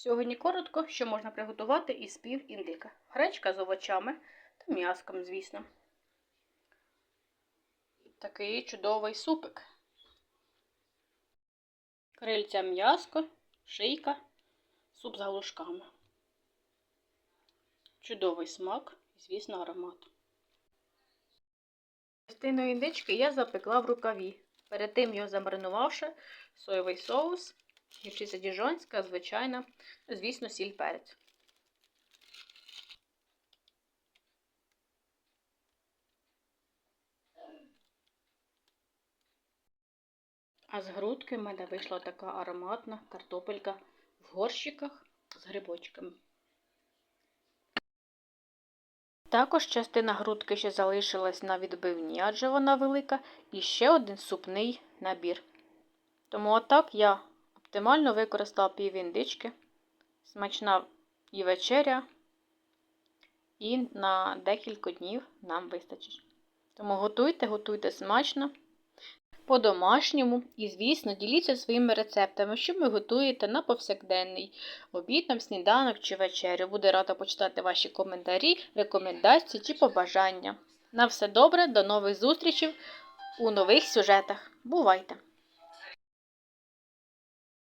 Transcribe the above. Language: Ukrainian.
Сьогодні коротко, що можна приготувати із пів індика. Гречка з овочами та м'яском, звісно. Такий чудовий супик. Крильця м'яско, шийка, суп з галушками. Чудовий смак і, звісно, аромат. Частину індички я запекла в рукаві. Перед тим його замаринувавши, соєвий соус, гірчиця діжонська, звичайна, звісно, сіль перець. А з грудки в мене вийшла така ароматна картопелька в горщиках з грибочками. Також частина грудки ще залишилась на відбивні, адже вона велика, і ще один супний набір. Тому отак я оптимально використала пів індички, смачна і вечеря, і на декілька днів нам вистачить. Тому готуйте, готуйте смачно, по-домашньому і, звісно, діліться своїми рецептами, що ви готуєте на повсякденний обід, там, сніданок чи вечерю. Буду рада почитати ваші коментарі, рекомендації чи побажання. На все добре, до нових зустрічей у нових сюжетах. Бувайте!